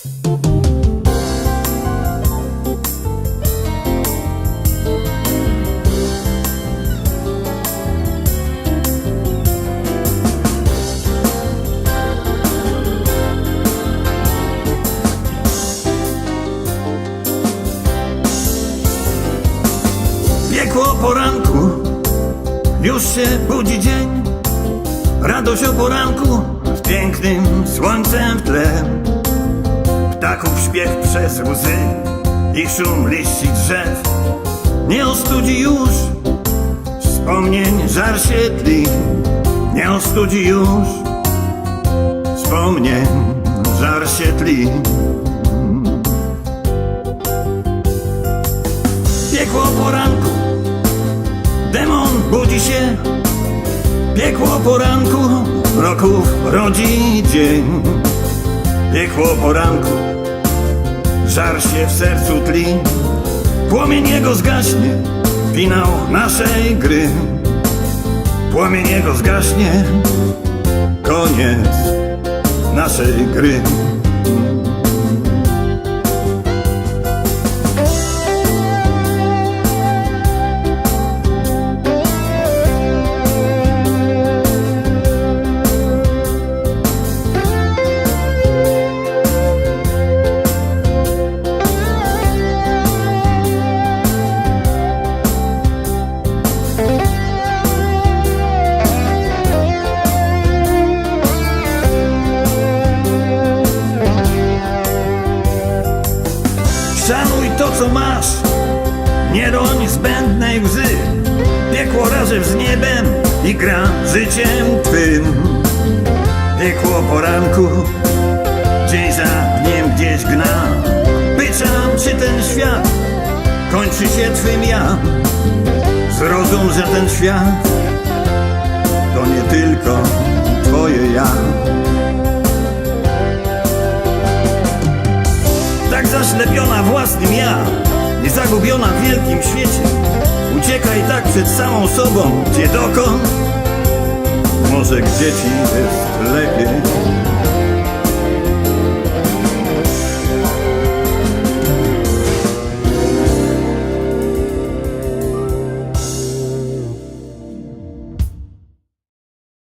Piekło poranku, już się budzi dzień. Radość o poranku z pięknym słońcem w tle. Ptaków śpiew przez łzy i szum liści drzew. Nie ostudzi już wspomnień żar się tli. Nie ostudzi już wspomnień żar się tli. Piekło poranku, demon budzi się. Piekło poranku, roków rodzi dzień. Piekło poranku, żar się w sercu tli. Płomień jego zgaśnie, finał naszej gry. Płomień jego zgaśnie, koniec naszej gry. Co masz, nie roń zbędnej łzy. Piekło raże z niebem i gra życiem twym. Piekło poranku, dzień za dniem gdzieś gna. Byczam, czy ten świat kończy się twym ja. Zrozum, że ten świat to nie tylko zaślepiona własnym ja i zagubiona w wielkim świecie. Uciekaj tak przed samą sobą, gdzie dokąd? Może gdzie ci jest lepiej